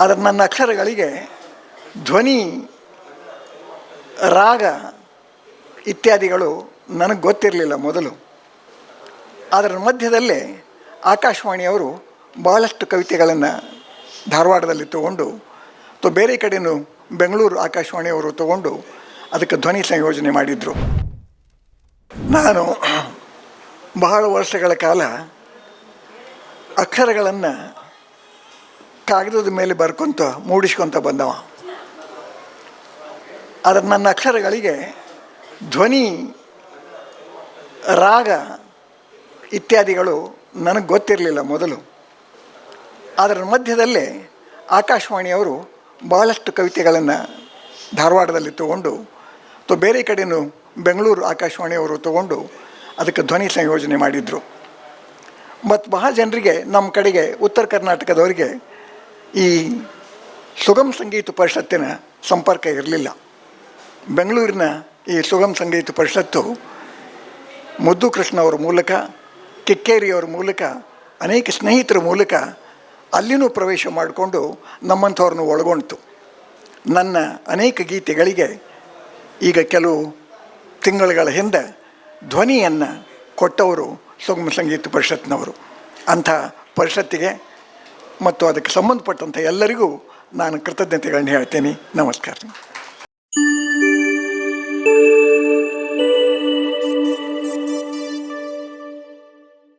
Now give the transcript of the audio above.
ಆದರೆ ನನ್ನ ಅಕ್ಷರಗಳಿಗೆ ಧ್ವನಿ, ರಾಗ ಇತ್ಯಾದಿಗಳು ನನಗೆ ಗೊತ್ತಿರಲಿಲ್ಲ ಮೊದಲು. ಅದರ ಮಧ್ಯದಲ್ಲೇ ಆಕಾಶವಾಣಿಯವರು ಬಹಳಷ್ಟು ಕವಿತೆಗಳನ್ನು ಧಾರವಾಡದಲ್ಲಿ ತಗೊಂಡು, ಅಥವಾ ಬೇರೆ ಕಡೆಯೂ ಬೆಂಗಳೂರು ಆಕಾಶವಾಣಿಯವರು ತಗೊಂಡು ಅದಕ್ಕೆ ಧ್ವನಿ ಸಂಯೋಜನೆ ಮಾಡಿದರು. ನಾನು ಬಹಳ ವರ್ಷಗಳ ಕಾಲ ಅಕ್ಷರಗಳನ್ನು ಕಾಗದದ ಮೇಲೆ ಬರ್ಕೊಂತ ಮೂಡಿಸ್ಕೊತ ಬಂದವ. ಆದರೆ ನನ್ನ ಅಕ್ಷರಗಳಿಗೆ ಧ್ವನಿ, ರಾಗ ಇತ್ಯಾದಿಗಳು ನನಗೆ ಗೊತ್ತಿರಲಿಲ್ಲ ಮೊದಲು. ಅದರ ಮಧ್ಯದಲ್ಲೇ ಆಕಾಶವಾಣಿಯವರು ಭಾಳಷ್ಟು ಕವಿತೆಗಳನ್ನು ಧಾರವಾಡದಲ್ಲಿ ತಗೊಂಡು, ಅಥವಾ ಬೇರೆ ಕಡೆಯೂ ಬೆಂಗಳೂರು ಆಕಾಶವಾಣಿಯವರು ತಗೊಂಡು ಅದಕ್ಕೆ ಧ್ವನಿ ಸಂಯೋಜನೆ ಮಾಡಿದರು. ಮತ್ತು ಬಹಳ ಜನರಿಗೆ ನಮ್ಮ ಕಡೆಗೆ ಉತ್ತರ ಕರ್ನಾಟಕದವರಿಗೆ ಈ ಸುಗಮ ಸಂಗೀತ ಪರಿಷತ್ತಿನ ಸಂಪರ್ಕ ಇರಲಿಲ್ಲ. ಬೆಂಗಳೂರಿನ ಈ ಸುಗಮ ಸಂಗೀತ ಪರಿಷತ್ತು ಮುದ್ದು ಕೃಷ್ಣ ಅವರ ಮೂಲಕ ಕಿಕ್ಕೇರಿಯವರ ಮೂಲಕ, ಅನೇಕ ಸ್ನೇಹಿತರ ಮೂಲಕ ಅಲ್ಲಿನೂ ಪ್ರವೇಶ ಮಾಡಿಕೊಂಡು ನಮ್ಮಂಥವ್ರನ್ನ ಒಳಗೊಂಡಿತು. ನನ್ನ ಅನೇಕ ಗೀತೆಗಳಿಗೆ ಈಗ ಕೆಲವು ತಿಂಗಳುಗಳ ಹಿಂದೆ ಧ್ವನಿಯನ್ನು ಕೊಟ್ಟವರು ಸುಗಮ ಸಂಗೀತ ಪರಿಷತ್ನವರು ಅಂಥ ಪರಿಷತ್ತಿಗೆ ಮತ್ತು ಅದಕ್ಕೆ ಸಂಬಂಧಪಟ್ಟಂಥ ಎಲ್ಲರಿಗೂ ನಾನು ಕೃತಜ್ಞತೆಗಳನ್ನು ಹೇಳ್ತೇನೆ. ನಮಸ್ಕಾರ.